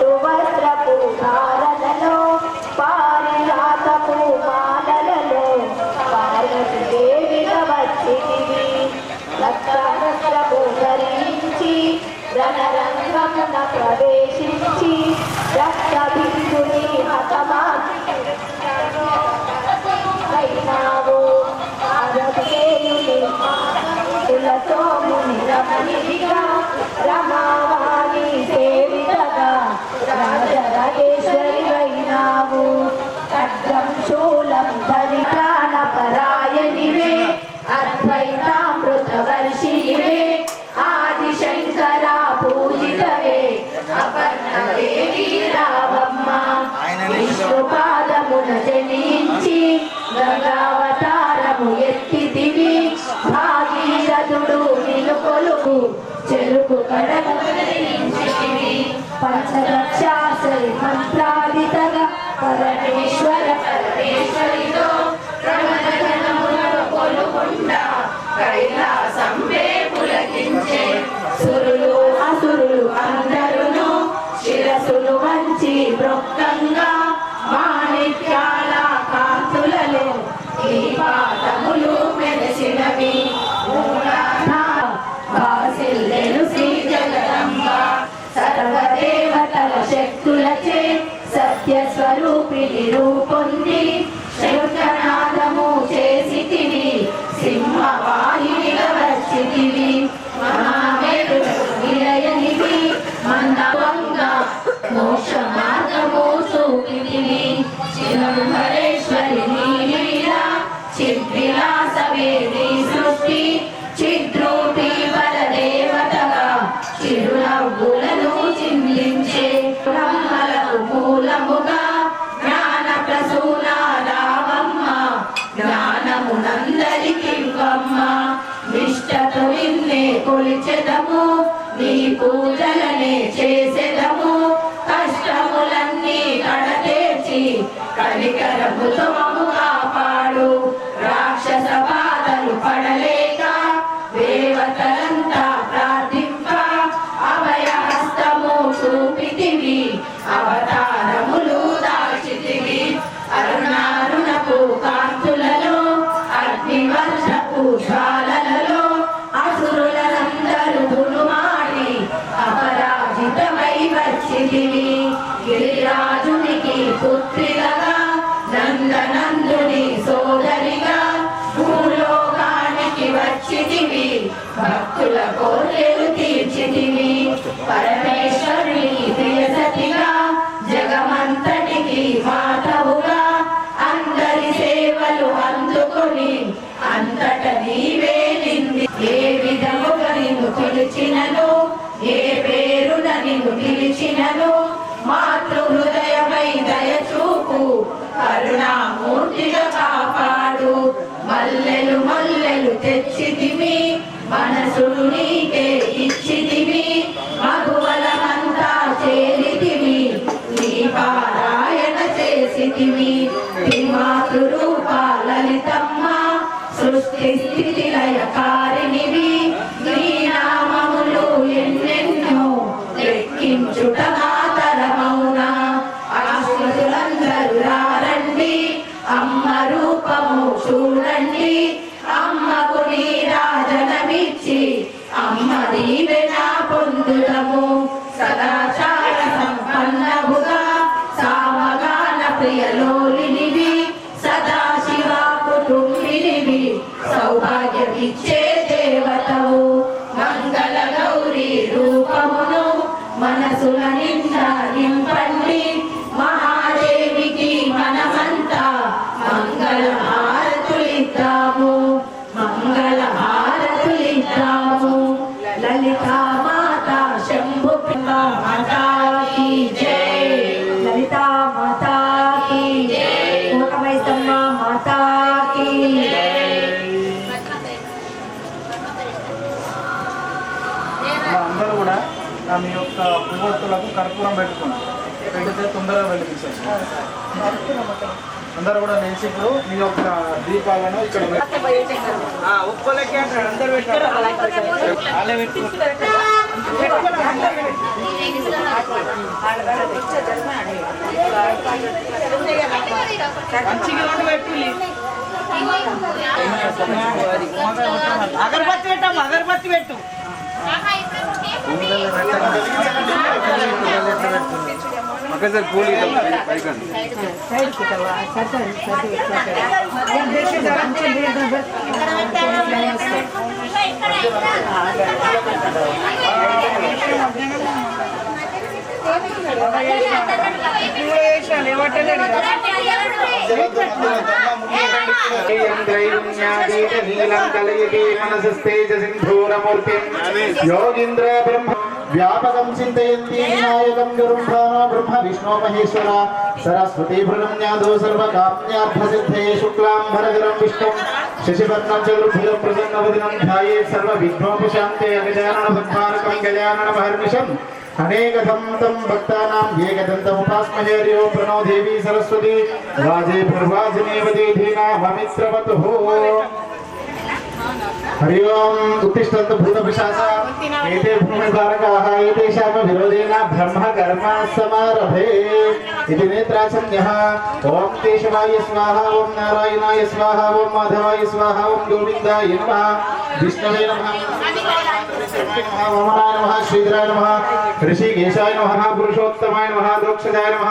তোমার చెరుకు పంచదక్షాసరి మంత్రాలితగా పరమేశ్వర పరమేశ్వరితో రమణజనములను కొలుకుండా కైలాసంపే పులకించే. సురులు అసురులు అందరును శిరసులు వంచి ప్రొక్కంగా చేసెదము. నీ పూజలనే చేసెదము. కష్టములన్నీ కడతేచి కనికరముతో చేసితివి గిరిరాజునికి పుత్రిగా నందనందుని సోదరిగా భూలోకానికి వచ్చితివి భక్తుల కోర్రెలు తీర్చితివి. పరమేశ్వరుని ప్రియసతిగా జగమంతటికి మాతవుగా అందరి సేవలు అందుకుని అంతట నీవేలింది ఏ విధముగా నిన్ను కొలిచినను నిన్ను పిలిచినను మాతృ హృదయమై దయచూపు. కరుణామూర్తిగా కాపాడు. మల్లెలు మల్లెలు తెచ్చితిమి మనసులు నీకే ఇచ్చితిమి మగువలమంతా చేరితిమి నీ పారాయణ చేసితిమి మాతృరూప లలితమ్మ సృష్టి స్థితి లయకా పువ్వొత్తులకు కర్పూరం పెట్టుకున్నాం. పెడితే తొందరగా వెలిగించారు అందరూ కూడా నేను ఇప్పుడు మీ యొక్క దీపాలను ఇక్కడ ఒక్కలకే అంటారు. అందరు పెట్టారు. అగరబత్తి పెట్టాము అగరబత్తి పెట్టు. ఒకసారి కూలి పైకండి సింధూరమూర్తిం యోగింద్ర బ్రహ్మ వ్యాపకం చింతయంతి వినాయకం గురుంధానో బ్రహ్మ విష్ణు మహేశ్వర సరస్వతి భృగమ్యాదో సర్వకామ్యార్థ సిద్ధే శుక్లాంబరధరం విష్ణు శశివర్ణం చతుర్భుజం ప్రసన్నవదినం ధ్యాయే సర్వ విఘ్నోపశాంతే గజానన పద్మానకం గజానన మహర్నిశం అనేకదం తం భక్తానాం ఏకదంతముపాస్మహే హరి ఓం ప్రణో దేవి సరస్వతి వాజే పూర్వాజనేవ దేధీనామమిత్రవతుః హరి ఓం ఉత్తిష్టంతు భూతపిశాచ ఏతే భూమికారకాः ఏతేషామ విరోధేన బ్రహ్మ కర్మ సమారభే ఇది నేత్రాసంజ్ఞः ఓం కేశవాయ స్వాహ ఓం నారాయణాయ స్వాహ ఓం మాధవాయ స్వాహ ఓం గోవిందాయ నమః విష్ణవే నమః వామనాయ నమః శ్రీధరాయ నమః ఋషికేశాయ నమః పురుషోత్తమాయ నమః దోక్షదాయ నమః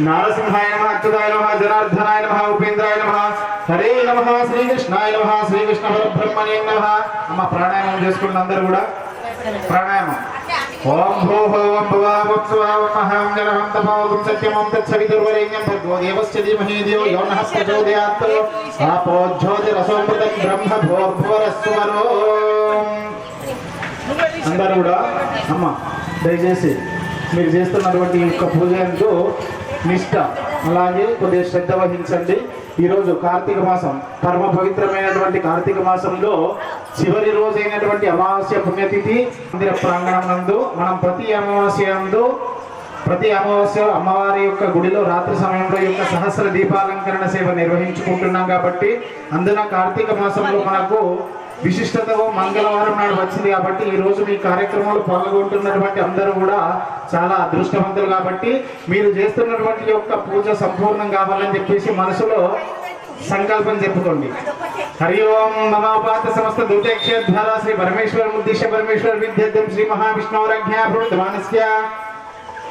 నారసింహాయ నమః అచ్యుతాయ నమః జనార్దనాయ నమః ఉపేంద్రాయ నమః హరే నమ శ్రీకృష్ణాయ నమ శ్రీకృష్ణ పరబ్రహ్మణే నమ అమ్మ ప్రాణాయామం చేసుకున్న అందరూ కూడా ప్రాణాయామం ఓం భో ఓం భువః ఓం స్వః ఓం మహాం జనహం తపోగం సత్యం తత్సవితుర్వరేణ్యం భర్గో దేవస్య ధీమహి ధియో యో నః ప్రచోదయాత్ ఆపో బ్రహ్మ భోర్భువరస్వరో అందరూ కూడా అమ్మ దయచేసి మీరు చేస్తున్నటువంటి ఈ యొక్క పూజ ఎంతో నిష్ట. అలాగే కొద్దిగా శ్రద్ధ వహించండి. ఈరోజు కార్తీక మాసం పరమ పవిత్రమైనటువంటి కార్తీక మాసంలో చివరి రోజైనటువంటి అమావాస్య పుణ్యతిథి మందిర ప్రాంగణం నందు మనం ప్రతి అమావాస్య నందు ప్రతి అమావాస్య అమ్మవారి యొక్క గుడిలో రాత్రి సమయంలో యొక్క సహస్ర దీపాలంకరణ సేవ నిర్వహించుకుంటున్నాం కాబట్టి అందున కార్తీక మాసంలో మనకు విశిష్టతగా మంగళవారం నాడు వచ్చింది కాబట్టి ఈ రోజు మీ కార్యక్రమంలో పాల్గొంటున్నటువంటి అందరూ కూడా చాలా అదృష్టవంతులు కాబట్టి మీరు చేస్తున్నటువంటి యొక్క పూజ సంపూర్ణం కావాలని చెప్పేసి మనసులో సంకల్పం చెప్పుకోండి. హరి ఓం మమాపాత సమస్త దూతేక్షేద్వారా శ్రీ పరమేశ్వర ఉద్దేశ్య పరమేశ్వర విద్యార్థం శ్రీ మహావిష్ణురజ్ఞాభృతమానస్య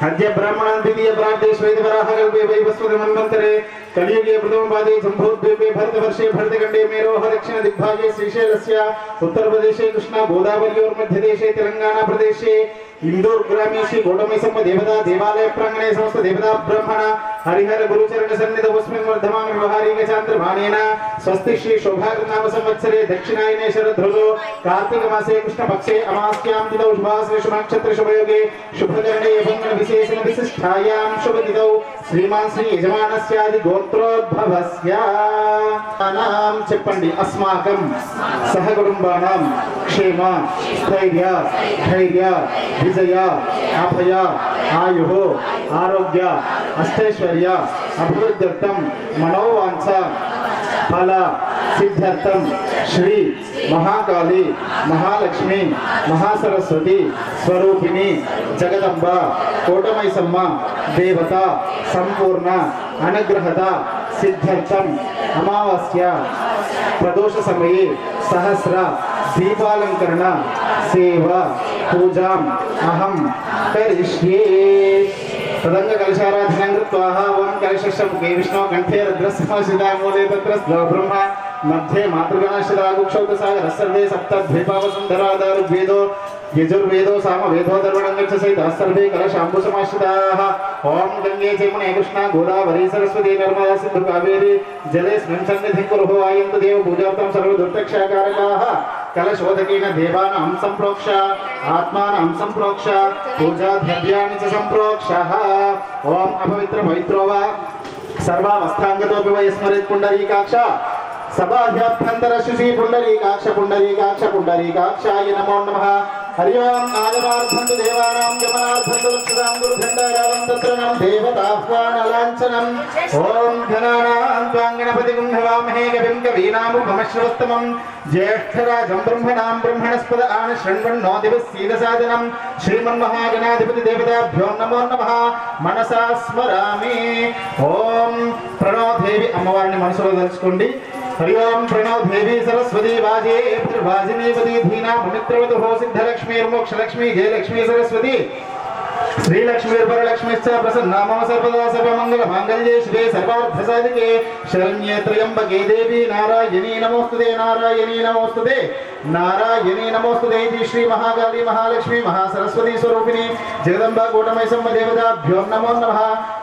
అద్య బ్రాహ్మణాన్ ద్వితీయ ప్రాంతే శ్వేతవరాహ కల్పే వైవస్వత మన్వంతరే. కలియుగే ప్రథమ పాదే సంభూద్వీపే భరతవర్షే భరతఖండే మేరోహ దక్షిణ దిగ్భాగే శ్రీశైలస్య. ఉత్తరప్రదేశే కృష్ణ గోదావరియోర్మధ్యదేశే తెలంగాణ ప్రదేశే. ఇందోర్ గ్రామే శ్రీ గౌడమేశమ్మ దేవతా దేవాలయ ప్రాంగణే సమస్త దేవతా బ్రహ్మణ. హరిహర గురుచరణ సన్నిధ ఉస్మిన్ వర్ధమాన వ్యవహారీక చాంద్రమానేన. స్వస్తి శ్రీ శోభాకృనామ సంవత్సరే దక్షిణాయనే శరదృలో కార్తీక మాసే కృష్ణ పక్షే అమాస్యాం తిథౌ శుభాశ్రీ శుభనక్షత్ర శుభయోగే. శుభకరణే భంగన విశేషణ విశిష్టాయాం శుభతిథౌ శ్రీమాన్ శ్రీ యజమానస్యాది గోత్రోద్భవస్య చెప్పండి అస్మాకం సహకుటుంబానాం క్షేమ స్థైర్య ధైర్య విజయ అభయ ఆయు ఆరోగ్య అష్టైశ్వర్య అభివృద్ధ్యర్థం మనోవాంఛ ఫల సిద్ధార్థం శ్రీ మహాకాళి మహాలక్ష్మి మహాసరస్వతి స్వరూపిణి జగదంబ కోటమైసమ్మ దేవత సంపూర్ణ అనుగ్రహత సిద్ధార్థం అమావాస్య ప్రదోష సమయే సహస్ర దీపాలంకరణ సేవ పూజాం అహం కరిష్యే. తదంగ కలశారాధనం కృత్వా ఓం కలశముఖే విష్ణు కంఠే రుద్రస్మశిదా మూలే తత్ర బ్రహ్మ. మధ్యే మాతృగణాశిదాగుక్షౌతసాగర సర్వే సప్త ద్వీపావసుంధరాదారు వేదో యజుర్వేదో సామ వేదో దర్వణం గచ్చ సైత సర్వే కలశాంబుసమాశ్రితాః. ఓం గంగే జమునే కృష్ణ గోదావరి సరస్వతి నర్మదా సింధు కావేరి. జలే స్మిన్ సన్నిధిం కురుహో ఆయంతు కలశోదకేన దేవానాం సంప్రోక్ష ఆత్మానాం సంప్రోక్ష పూజాద్రవ్యాన్ని చ సంప్రోక్ష ఓం అపవిత్ర పవిత్రో వా సర్వావస్థాంగతోపి వయస్మరేత్ పుండరీకాక్ష సభాభ్యభ్యంతర శిశి పుండరీకాక్ష పుండరీకాక్ష పుండరీకాక్షాయ నమో నమ. హరి ఓం ఆగమార్థంతు దేవానాం గమనార్థంతు లక్షదాం గురుభండారావం తత్రణం దేవతాహ్వానలాంఛనం. ఓం ఘనానాం త్వాం గణపతిం హవామహే కవిం కవీనాముపమశ్రవస్తమం జ్యేష్ఠరాజం బ్రహ్మణాం బ్రహ్మణస్పద ఆన శృణ్వన్నో దివసీదసాదనం శ్రీమన్మహాగణాధిపతి దేవతాభ్యో నమో నమ. మనసా స్మరామి. ఓం ప్రణోదేవి అమ్మవారిని మనసులో తలుచుకోండి. హరి ఓం ప్రణో దేవి సరస్వతి వాజే వాజినీపతి ధీనా పవిత్రవతు హో సిద్ధలక్ష్మీ మోక్షలక్ష్మీ జయలక్ష్మీ సరస్వతి శ్రీలక్ష్మీ వరలక్ష్మిశ్చ ప్రసన్నా మమ సర్వదా సర్వమంగళ మాంగళ్యే శివే సర్వార్థ సాధికే శరణ్యే త్రయంబకే దేవి నారాయణీ నమోస్తుతే నారాయణీ నమోస్తుతే నారాయణీ నమోస్తుతే ఇది శ్రీ మహాకాళీ మహాలక్ష్మి మహాసరస్వతి స్వరూపిణి జగదంబ కూటమైసమ్మ దేవతాభ్యో నమో నమః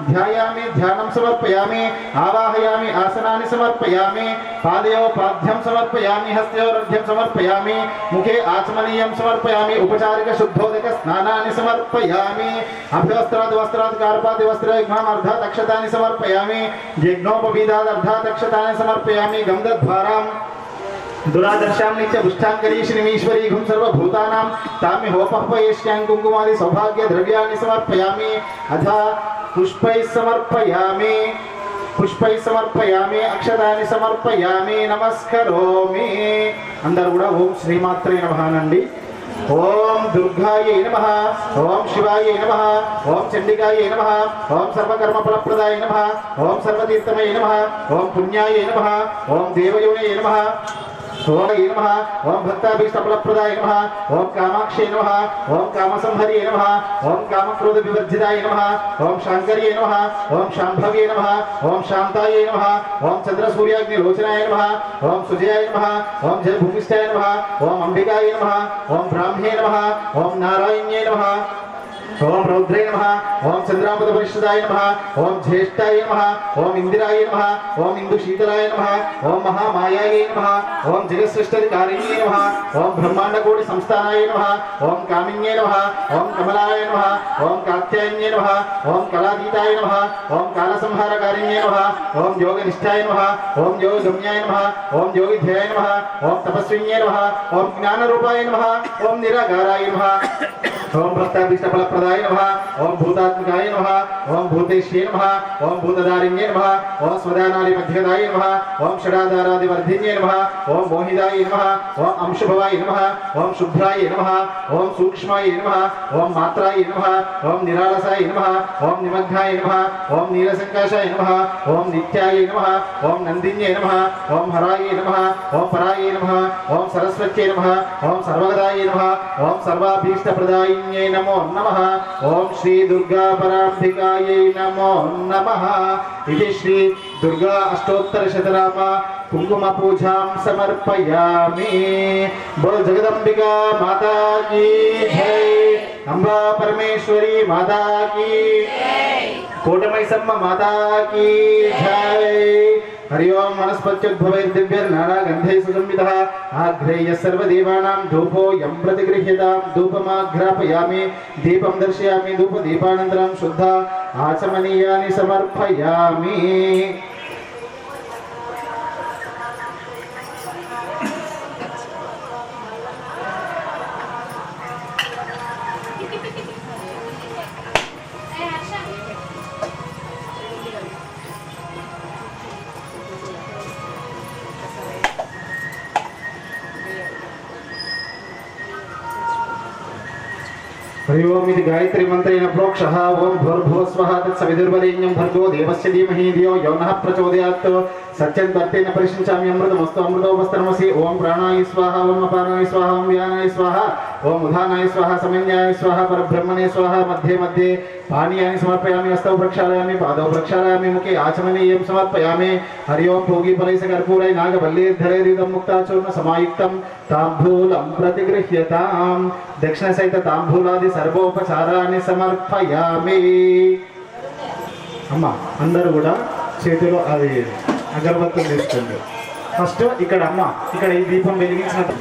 ధ్యాయామి ధ్యానం సమర్పయామి ఆవాహయామి ఆసనాన్ని సమర్పయామి పాదయో పాద్యం సమర్పయామి హస్తయోరధ్యం సమర్పయామి ముఖే ఆచమనీయం సమర్పయామి ఉపచారిక శుద్ధోదక స్నానాన్ని సమర్పయామి అభ్యవస్త్రాద్ వస్త్రాద్ కార్పాది వస్త్రయుగ్మం అర్ధాత్ అక్షతాన్ని సమర్పయామి యజ్ఞోపవీదాద్ అర్ధాత్ అక్షతాన్ని సమర్పయామి గంధద్వారాం దురాదర్శాం నిత్య పుష్టాంకరీషినిమీశ్వరీఘం సర్వభూతానాం తామి హోపహ్వయేష్యాం కుంకుమాది సౌభాగ్య ద్రవ్యాన్ని సమర్పయామి అథ పుష్పై సమర్పయామి పుష్పై సమర్పయామి అక్షతాన్ని సమర్పయామి నమస్కరోమి అందరు కూడా ఓం శ్రీమాత్రే నమహానండి ఓం దుర్గాయ నమ ఓం శివాయ నమ ఓం చండికాయ నమ ఓం సర్వకర్మ ఫలప్రదాయ నమ ఓం సర్వతీర్థమయ నమ ఓం పుణ్యాయ నమ ఓం దేవయోనయ నమ ఓం నమ ఓం భక్తాభీష్టఫలప్రదాయ నమ ఓం కామాక్షే నమ ఓం కామసంహరే నమ ఓం కామక్రోధ వివర్జితాయ నమ ఓం శాంకర్యే నమ ఓం శాంభవ్యే నమ ఓం శాంతాయ నమ ఓం చంద్రసూర్యాగ్ని లోచనాయ నమ ఓం సుజయాయ నమ ఓం జయభూమిష్టాయ నమ ఓం అంబికాయ నమ ఓం బ్రాహ్మే నమ ఓం నారాయణ్యే నమ ఓం రౌద్రే నమ ఓం చంద్రామృత పరిషదాయ నమ ఓం జ్యేష్ఠాయ నమ ఓం ఇందిరాయ నమ ఓం ఇందు శీతలాయ నమ ఓం మహామాయాయ నమ ఓం జగత్సృష్టికారిణ్యే నమ ఓం బ్రహ్మాండకోటి సంస్థానాయ నమ ఓం కామిన్యే నమ ఓం కమలాయ నమ ఓం కాత్యాయన్యే నమ ఓం కళాతీతాయ నమ ఓం కాలసంహారకారిణ్యే నమ ఓం యోగనిష్టాయ నమ ఓం యోగగమ్యాయ నమ ఓం యోగిధ్యాయ నమ ఓం తపస్విన్యే నమ ఓం జ్ఞానరూపాయ నమ ఓం నిరాకారాయ నమ ఓం భక్తాభీష్టఫలప్రదాయ నమ ఓం భూతాత్మకాయ నమ ఓం భూతేశ్వే నమ ఓం భూతదారిణ్యే నమ ఓం స్వదానాది మధ్యదాయ నమ ఓం షడాదారాది వర్ధిన్యే నమ ఓం మోహిదాయ నమ ఓం అంశుభవాయ నమ ఓం శుభ్రాయ నమ ఓం సూక్ష్మాయ నమ ఓం మాత్రాయ నమ ఓం నిరాళసాయ నమ ఓం నిమగ్నాయ నమ ఓం నీలసంకాశాయ నమ ఓం నిత్యాయ నమ ఓం నందిన్యే నమ ఓం హరాయ నమ ఓం పరాయ నమ ఓం సరస్వత్యై నమ ఓం సర్వగదాయ నమ ఓం సర్వాభీష్టప్రదాయిన్యై నమో నమ ఓం శ్రీ దుర్గా పరాంబికాయై నమో నమ ఇది శ్రీ దుర్గా అష్టోత్తర శతనామ కుంకుమ పూజాం సమర్పయామి బోల్ జగదంబిక మాతా కీ జై అంబా పరమేశ్వరి మాతా కీ కూటమైసమ్మ మాతా కీ జై హరి ఓం వనస్పత్యుద్భవైర్దివ్యర్నానా గంధై సుగంవితః ఆఘ్రేయ సర్వదేవానాం ధూపోయం ప్రతిగృహ్యతాం ధూపమాఘ్రాపయామి దీపం దర్శయామి ధూపదీపానంతరం శుద్ధ ఆచమనీయాని సమర్పయామి హరి ఓం ఇది గాయత్రి మంత్రేణ ప్రోక్ష ఓం భూర్భువస్వః తత్సవిదుర్వరేణ్యం భర్గో దేవస్య ధీమహి ధియో యో నః ప్రచోదయాత్ సత్యం తర్తేన పరిశించామి అమృతమస్తు అమృతోపస్తరమసి ఓం ప్రాణాయ స్వాహ ఓం అపానాయ స్వాహ ఓం వ్యానాయ స్వాహ ఓం ఉదానాయ స్వాహ సమన్యాయ స్వాహ పరబ్రహ్మణే స్వాహ మధ్యే మధ్యే పానీయాన్ని సమర్పయామి హస్తౌ ప్రక్షాళయామి పాదౌ ప్రక్షాళయామి ముఖే ఆచమనీయం సమర్పయామి హరి ఓం భోగిఫలైస కర్పూరై నాగవల్లీర్ధరైరిదం ముక్తాచూర్ణ సమాయుక్తం తాంబూలం ప్రతిగృహ్యతాం దక్షిణ సహిత తాంబూలాది సర్వోపచారాన్ని సమర్పయామి. అమ్మ అందరూ కూడా చేతిలో అది అగరబత్తులు తీసుకోండి ఫస్ట్ ఇక్కడ అమ్మ ఇక్కడ ఈ దీపం వెలిగించినట్టు.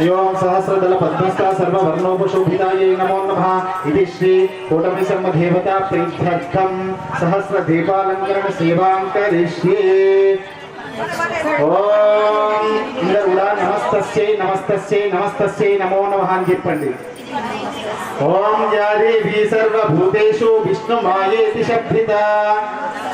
హరి ఓం సహస్రదళ పద్మస్థ సర్వవర్ణోపశోభితాయై నమో నమః ఇది శ్రీ కూటమిశర్మ దేవతా ప్రీత్యర్థం సహస్ర దీపాలంకరణ సేవాం కరిష్యే ఓం అందరూ కూడా నమస్తస్యై నమస్తస్యై నమస్తస్యై నమో నమః అని చెప్పండి. ఓం జాదేవి సర్వభూతేషు విష్ణుమాయేతి శబ్దిత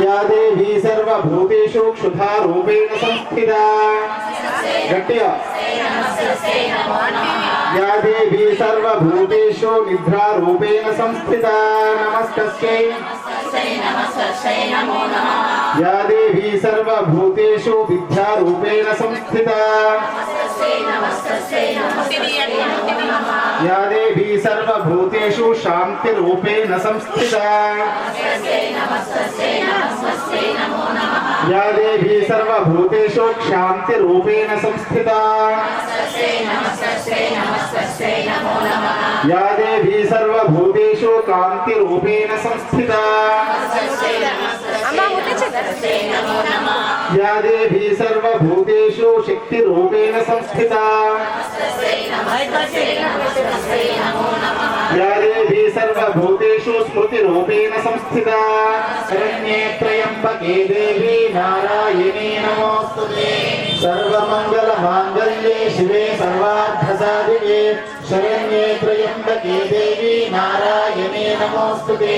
या देवी सर्वभूतेषु क्षुधा रूपेण संस्थिता घट्या या देवी सर्वभूतेषु निद्रा रूपेण संस्थिता नमस्तस्यै या देवी सर्वभूतेषु विद्या रूपेण संस्थिता या देवी सर्वभूतेषु शान्तिरूपेण संस्थिता या देवी सर्वभूतेषु क्षान्तिरूपेण संस्थिता या देवी सर्वभूतेषु कान्तिरूपेण संस्थिता या देवी सर्वभूतेषु शक्ति रूपेण संस्थिता या देवी सर्वभूतेषु स्मृति रूपेण संस्थिता शरण्ये त्र्यम्बके देवी नारायणी नमोस्तुते सर्वमङ्गल माङ्गल्ये शिवे सर्वार्थसाधिके शरण्ये त्र्यम्बके देवी नारायणी नमोस्तुते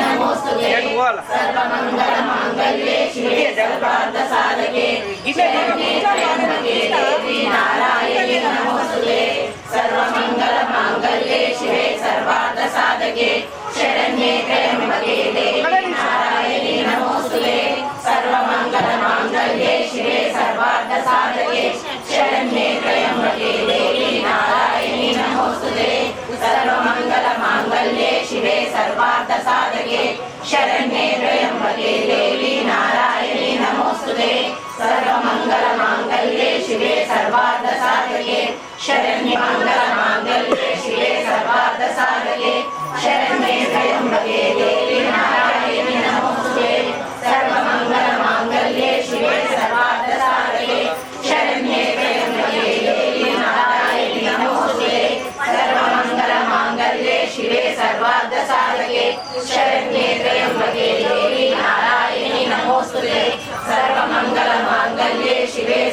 नमोस्तुते सर्वमङ्गलमाङ्गल्ये शिवे सर्वार्थसाधके शरण्ये त्र्यम्बके देवी नारायणि नमोस्तुते। सर्वमङ्गलमाङ्गल्ये शिवे सर्वार्थसाधके शरण्ये त्र्यम्बके देवी नारायणि नमोस्तुते। सर्वमङ्गलमाङ्गल्ये शिवे सर्वार्थसाधके शरण्ये त्र्यम्बके देवी नारायणि नमोस्तुते। सर्वमङ्गलमाङ्गल्ये शिवे सर्वार्थसाधके शरण्ये त्र्यम्बके देवी नारायणि नमोस्तुते सर्वमङ्गलमाङ्गल्ये शिवे सर्वार्थसाधके शरण्ये मङ्गलमाङ्गल्ये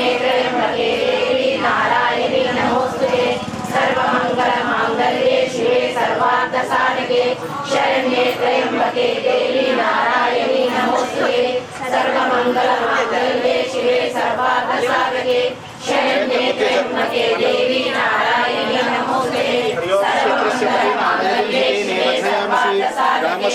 పార్థసారగే శరణ్యే త్రయంబకే దేవి నారాయణి నమోస్తుతే సర్వమంగళ మంగళే శివే సర్వార్థసారగే శరణ్యే త్రయంబకే దేవి నారాయణి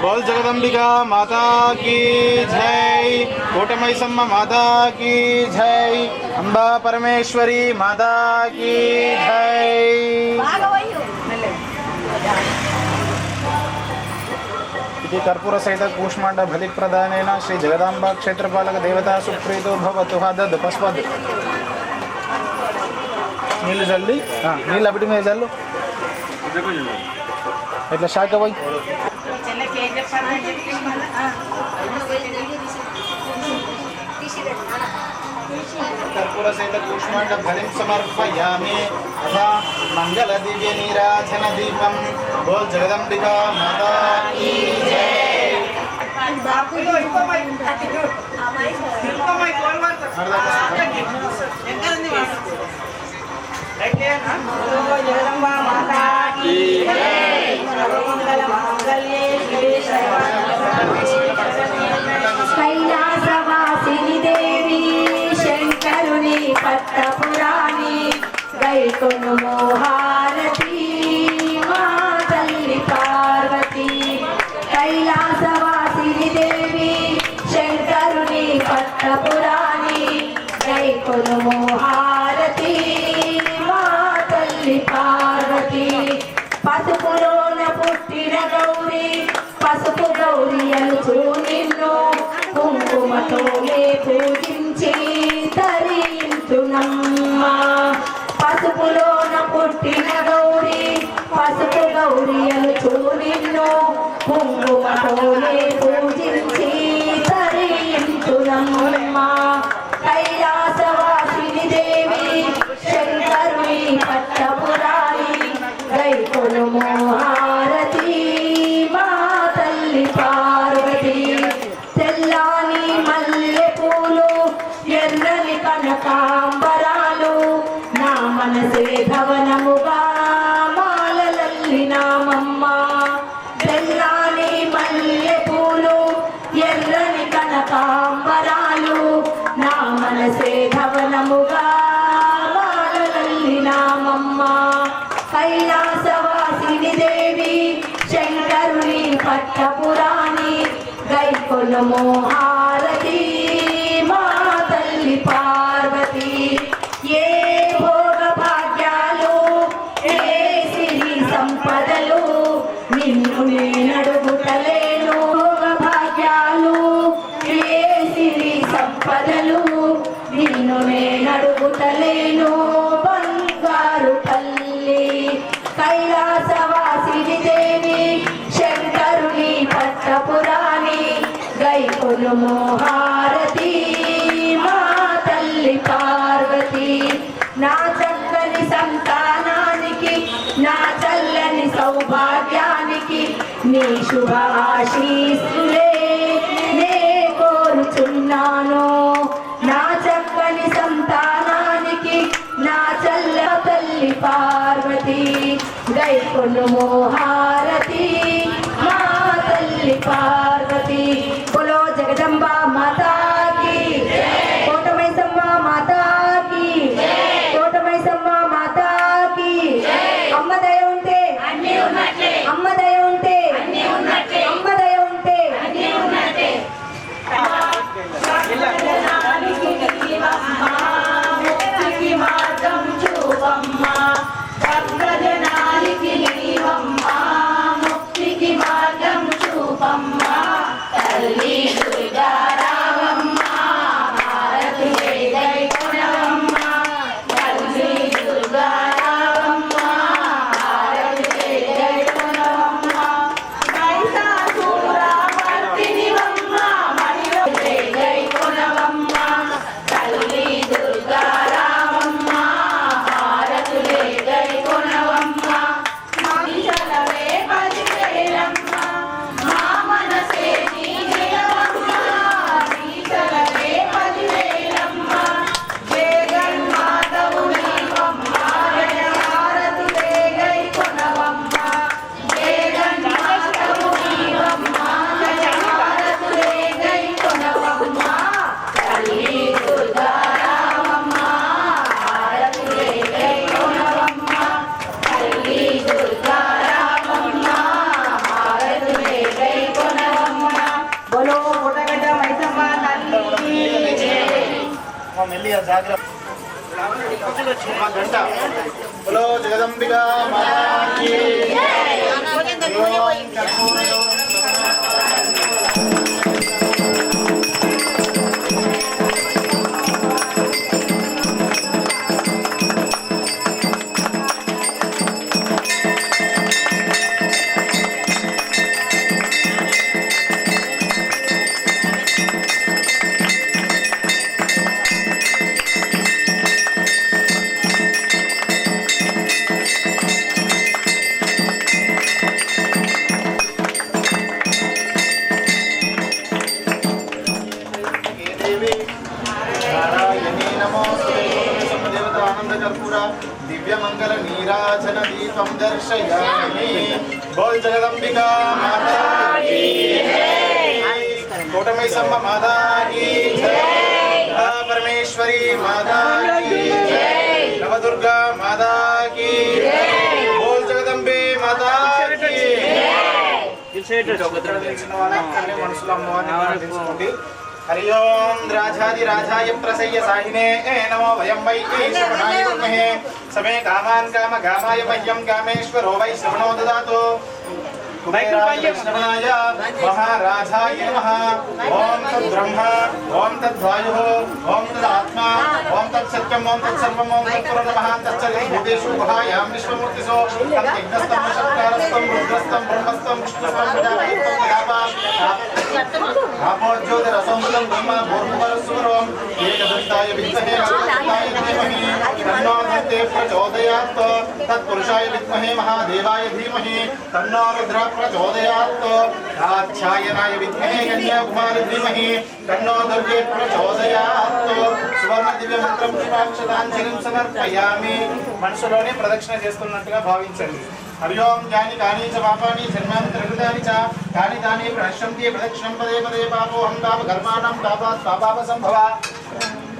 జగదంబికా మాతా కీ జై కోటమైసమ్మ మాతా కీ జై అంబా పరమేశ్వరి మాతా కీ జై ఇది కర్పూర సహిత కూష్మాండ బలి ప్రధానైన శ్రీ జగదాంబ క్షేత్రపాలక దేవత సుప్రీతో భవతు హదద్ పస్పద్ నీళ్ళు చల్లి ఆ, నీళ్ళు అప్పటి మీద చల్లు ఇట్లా షాక్ పోయి కర్పూర సహిత కూష్మాండ బలిం సమర్పయామి అథా మంగళ దివ్య నీరాజన దీపం బోల్ జగదంబికా మాతా కీ కైలాసవాసిని దేవి శంకరుని పట్టపురాణి గైకొను మోహారతి మా తల్లి పార్వతి. కైలాసవాసిని దేవి శంకరుని పట్టపురాణి గైకొను మోహారతి. తల్లి పార్వతి. పసుపులోన పుట్టిన గౌరీ పసుపు గౌరీ అనుచు నిన్ను కుంకుమతోనే పూజించి తరించునమ్మ. పసుపులోన పుట్టిన గౌరీ పసుపు గౌరీ అనుచు నిన్ను కుంకుమతోనే పూజించి తరించునమ్మ. భవనముగా మాలలల్లి నామమ్మ. కైలాసవాసిని దేవి శంకరుని పట్టపురాణి గైకొల గైకొను మోహారతి మా గంట గోదావరి మాతాకి. నవదుర్గా మాతాకి. బోల్ జగదంబే మాతాకి. మనసులో అమ్మవారిని తీసుకోండి హరి ఓం రాజాది రాజాయ ప్రసయ్య సాహినే. నమో వయం వై ఈశ్వరాయ మహే సమే కామాన్ కామ కామాయ మహ్యం కామేశ్వరో వై శృణో దదాతో. कृष्णाय महाराजाय नमः। ॐ तद्ब्रह्म ॐ तद्वायुः ॐ तदात्मा ॐ तत्सत्यम् ॐ तत्सर्वम् ॐ तत्पुरं नमः। तच्चर्यभूतेषु गुहायां विश्वमूर्तिसो तद्यज्ञस्तं शक्कारस्तं रुद्रस्तं ब्रह्मस्तं विष्णुस्तं प्रजापतिं आपोज्योतिरसंस्कृतं ब्रह्म भूर्भुवरस्वरम् एकदन्ताय विद्महे महादन्ताय धीमहि, तन्नो दन्ते प्रचोदयात्, तत्पुरुषाय विद्महे, महादेवाय धीमहि, तन्नो रुद्रा తన్నో దంతే ప్రచోదయాత్ తత్పురుషాయ విద్మహే మహాదేవాయ ధీమహి తన్నో రుద్ర ప్రచోదయాత్ కాత్యాయనాయ విద్మహే కన్యాకుమారి ధీమహి తన్నో దుర్గే ప్రచోదయాత్ సువర్ణ దివ్య మంత్రం పుష్పాక్షదాంజలిం సమర్పయామి మనసులోనే ప్రదక్షిణ చేస్తున్నట్టుగా భావించండి హరి ఓం యాని కాని చ పాపాని జన్మాంతరకృతాని చ కాని తాని ప్రణశ్యంతి ప్రదక్షిణం పదే పదే పాపోహం పాప కర్మాణం పాపాత్ పాపాప సంభవ ध्यादेव शरणागतवत्सलान्यथा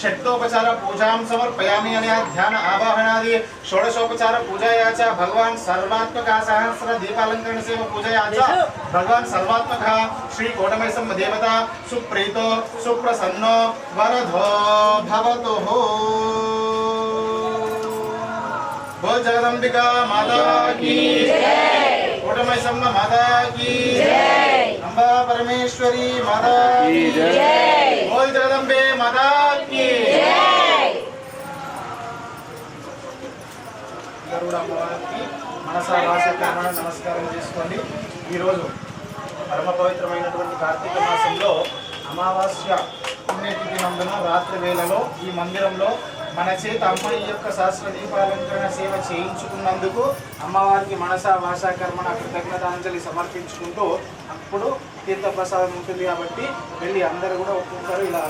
షట్టోపచార పూజాం సమర్పయామి అనే ధ్యాన ఆవాహనాది షోడశోపచార పూజయా చ భగవాన్ సర్వాత్మక సహస్ర దీపాలంకరణ సేవ పూజయా చ భగవాన్ సర్వాత్మక శ్రీ కోటమైసమ్మ దేవత సుప్రీతో సుప్రసన్నో వరధో భవతు బోల్ జగదంబికా మాతా కీ కోటమైసమ్మ మాతా కీ అంబా పరమేశ్వరి మాతా కీ బోల్ జగదంబే మాతా కీ గరుడ అమ్మవారికి మనసా రాశి ప్రమాణ నమస్కారం చేసుకోండి. ఈరోజు పరమ పవిత్రమైనటువంటి కార్తీక మాసంలో అమావాస్య పుణ్యతిథి నందున రాత్రి వేళలో ఈ మందిరంలో మన చేత అమ్మాయి యొక్క శాస్త్ర దీపాలంకరణ సేవ చేయించుకున్నందుకు అమ్మవారికి మనసా వాసా కర్మణ కృతజ్ఞతాంజలి సమర్పించుకుంటూ అప్పుడు తీర్థప్రసాదం ఉంటుంది కాబట్టి వెళ్ళి అందరూ కూడా ఒక్కొక్కరు ఇలా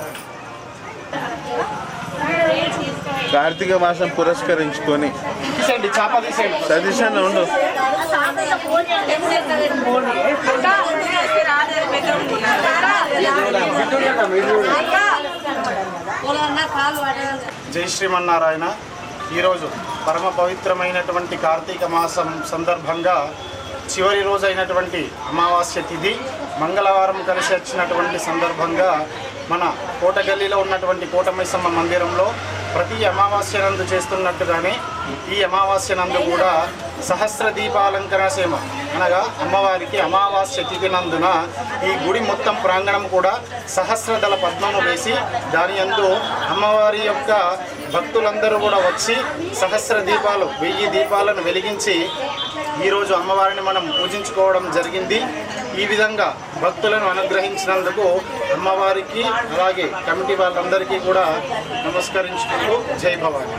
కార్తీక మాసం పురస్కరించుకొని సజెషన్ ఉండు. జై శ్రీమన్నారాయణ. ఈరోజు పరమ పవిత్రమైనటువంటి కార్తీక మాసం సందర్భంగా చివరి రోజు అయినటువంటి అమావాస్య తిథి మంగళవారం కలిసి వచ్చినటువంటి సందర్భంగా మన కోటగల్లీలో ఉన్నటువంటి కోటమైసమ్మ మందిరంలో ప్రతి అమావాస్య నందు చేస్తున్నట్టుగానే ఈ అమావాస్య నందు కూడా సహస్ర దీపాలంకరణ సేమ. అనగా అమ్మవారికి అమావాస్య తిథి నందున ఈ గుడి మొత్తం ప్రాంగణం కూడా సహస్రదళ పద్మము వేసి దాని యందు అమ్మవారి యొక్క భక్తులందరూ కూడా వచ్చి సహస్ర దీపాలు వెయ్యి దీపాలను వెలిగించి ఈరోజు అమ్మవారిని మనం పూజించుకోవడం జరిగింది. ఈ విధంగా భక్తులను అనుగ్రహించినందుకు అమ్మవారికి అలాగే కమిటీ వాళ్ళందరికీ కూడా నమస్కరించుకుంటూ జై భవాని.